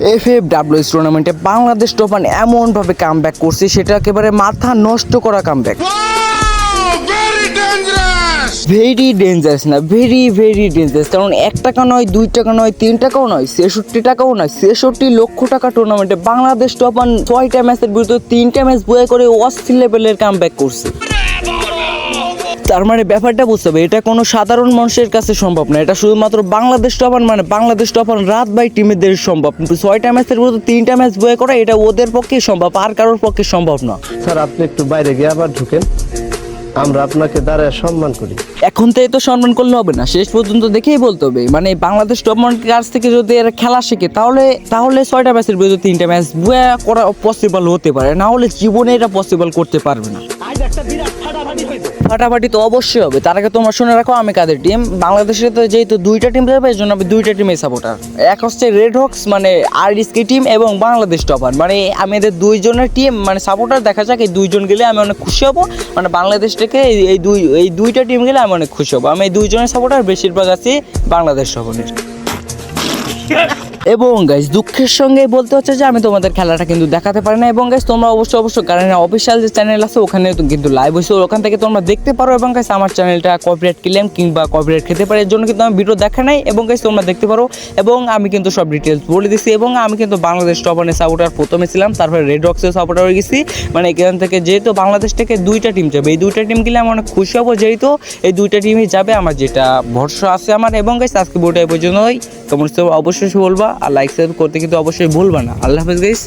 F F W টুর্নামেন্টে বাংলাদেশ টোপান এমনভাবে come back করছে, সেটা একেবারে মাথা নষ্ট করা কাম ব্যাক ভেরি ডেঞ্জারাস না ভেরি ভেরি ডেঞ্জারাস কারণ এক টাকা নয়, দুই টাকা নয়, তিন টাকাও নয়, ছেষট্টি টাকাও নয়, ছেষট্টি লক্ষ টাকা টুর্নামেন্টে বাংলাদেশ টপান ছয়টা ম্যাচের বিরুদ্ধে তিনটা ম্যাচ বয়ে করে অস্থির লেভেলের কাম ব্যাক করছে। তার মানে ব্যাপারটা বুঝতে হবে এটা কোনো সাধারণ মানুষের কাছে সম্ভব না এটা শুধুমাত্র বাংলাদেশ টপান মানে বাংলাদেশ টপান রাত বাই টিমেদের সম্ভব ছয়টা ম্যাচের বিরুদ্ধে তিনটা ম্যাচ বয়ে করা এটা ওদের পক্ষে সম্ভব আর কারোর পক্ষে সম্ভব না। স্যার আপনি একটু বাইরে গিয়ে আবার ঢুকেন আমরা আপনাকে দাঁড়ায় সম্মান করি। এখন থেকে তো সম্মান করলে হবে না শেষ পর্যন্ত দেখেই বলতে হবে মানে বাংলাদেশ টপমন্টের কাছ থেকে যদি এরা খেলা শেখে তাহলে তাহলে ছয়টা ম্যাচের বিরুদ্ধে তিনটা ম্যাচ বুয়া করা পসিবল হতে পারে না হলে জীবনে এটা পসিবল করতে পারবে না। ফাটাফাটি তো অবশ্যই হবে। তার আগে তোমরা শুনে রাখো আমি কাদের টিম বাংলাদেশে তো যেহেতু দুইটা টিম যাবে এই জন্য আমি দুইটা টিমের সাপোর্টার এক হচ্ছে রেড হক্স মানে আর এসকে টিম এবং বাংলাদেশ টপার মানে আমি এদের দুইজনের টিম মানে সাপোর্টার দেখা যাক এই দুইজন গেলে আমি অনেক খুশি হব। মানে বাংলাদেশ থেকে এই- দুই এই দুইটা টিম গেলে আমি অনেক খুশি হব। আমি এই দুইজনের সাপোর্টার বেশিরভাগ আছি বাংলাদেশ টপারের এবং গাইজ দুঃখের সঙ্গে বলতে হচ্ছে যে আমি তোমাদের খেলাটা কিন্তু দেখাতে পারি না এবং গাইজ তোমরা অবশ্যই অবশ্যই কারণ অফিসিয়াল যে চ্যানেল আছে ওখানে কিন্তু লাইভ হয়েছে। ওখান থেকে তোমরা দেখতে পারো এবং গাইজ আমার চ্যানেলটা কপিরাইট ক্লেম কিংবা কপিরাইট খেতে পারে, এর জন্য কিন্তু আমি ভিডিও দেখা নাই এবং গাইজ তোমরা দেখতে পারো। এবং আমি কিন্তু সব ডিটেলস বলে দিচ্ছি এবং আমি কিন্তু বাংলাদেশ টপানের সাপোর্টার প্রথমে ছিলাম, তারপরে রেড রক্সের সাপোর্টার হয়ে গেছি। মানে এখান থেকে যেহেতু বাংলাদেশ থেকে দুইটা টিম যাবে, এই দুইটা টিম গেলে আমি অনেক খুশি হব যেহেতু এই দুইটা টিমই যাবে। আমার যেটা ভরসা আছে আমার এবং গাইজ আজকে এই পর্যন্তই। তোমরা অবশ্যই বলবা। আর লাইক সাবস্ক্রাইব করতে কিন্তু অবশ্যই ভুলবা না আল্লাহ হাফেজ গাইস.